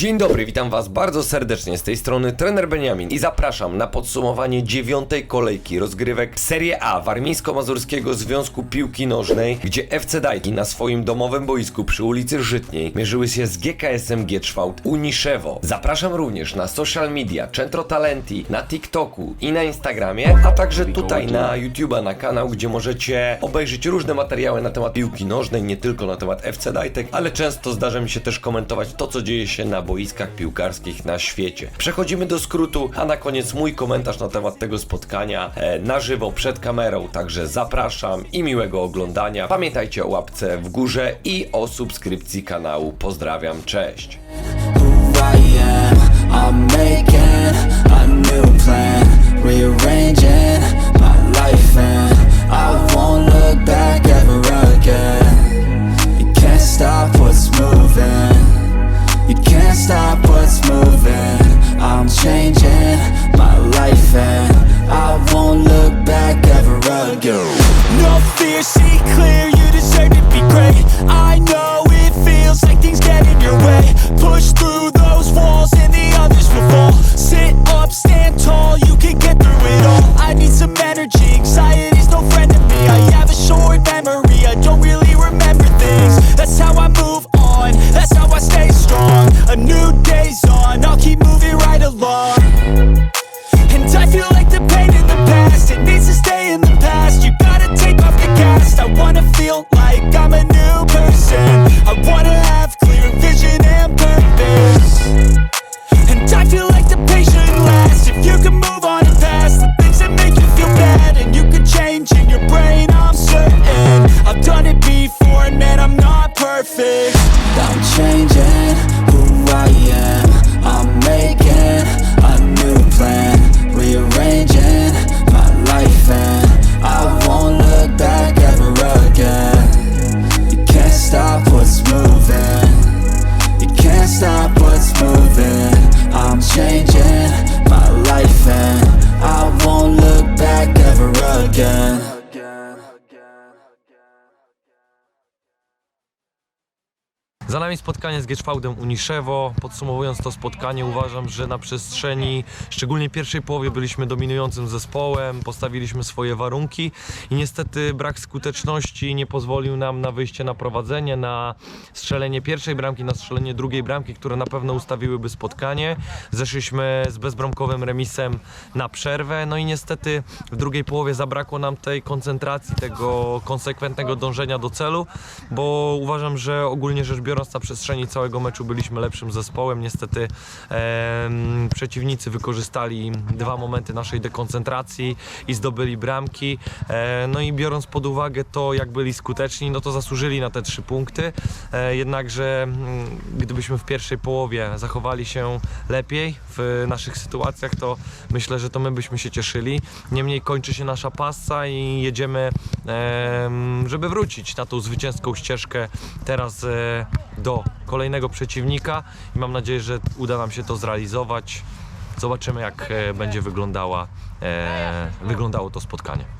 Dzień dobry, witam Was bardzo serdecznie z tej strony trener Beniamin i zapraszam na podsumowanie dziewiątej kolejki rozgrywek Serie A Warmińsko-Mazurskiego Związku Piłki Nożnej, gdzie FC Dajki na swoim domowym boisku przy ulicy Żytniej mierzyły się z GKS-em Gietrzwałt Uniszewo. Zapraszam również na social media Centro Talenti, na TikToku i na Instagramie, a także tutaj na YouTube'a, na kanał, gdzie możecie obejrzeć różne materiały na temat piłki nożnej, nie tylko na temat FC Dajtek, ale często zdarza mi się też komentować to, co dzieje się na boiskach piłkarskich na świecie. Przechodzimy do skrótu, a na koniec mój komentarz na temat tego spotkania e, na żywo przed kamerą, także zapraszam i miłego oglądania. Pamiętajcie o łapce w górze i o subskrypcji kanału. Pozdrawiam, cześć! I'm making a new plan, clear, see clear Za nami spotkanie z Gieczwałdem Uniszewo. Podsumowując to spotkanie, uważam, że na przestrzeni szczególnie pierwszej połowie byliśmy dominującym zespołem, postawiliśmy swoje warunki i niestety brak skuteczności nie pozwolił nam na wyjście na prowadzenie, na strzelenie pierwszej bramki, na strzelenie drugiej bramki, które na pewno ustawiłyby spotkanie. Zeszliśmy z bezbramkowym remisem na przerwę, no i niestety w drugiej połowie zabrakło nam tej koncentracji, tego konsekwentnego dążenia do celu, bo uważam, że ogólnie rzecz biorąc na przestrzeni całego meczu byliśmy lepszym zespołem. Niestety em, przeciwnicy wykorzystali dwa momenty naszej dekoncentracji i zdobyli bramki. E, no i biorąc pod uwagę to, jak byli skuteczni, no to zasłużyli na te trzy punkty. E, jednakże gdybyśmy w pierwszej połowie zachowali się lepiej w naszych sytuacjach, to myślę, że to my byśmy się cieszyli. Niemniej kończy się nasza pasa i jedziemy, em, żeby wrócić na tą zwycięską ścieżkę teraz e, do kolejnego przeciwnika i mam nadzieję, że uda nam się to zrealizować. Zobaczymy, jak e, będzie wyglądała, e, wyglądało to spotkanie.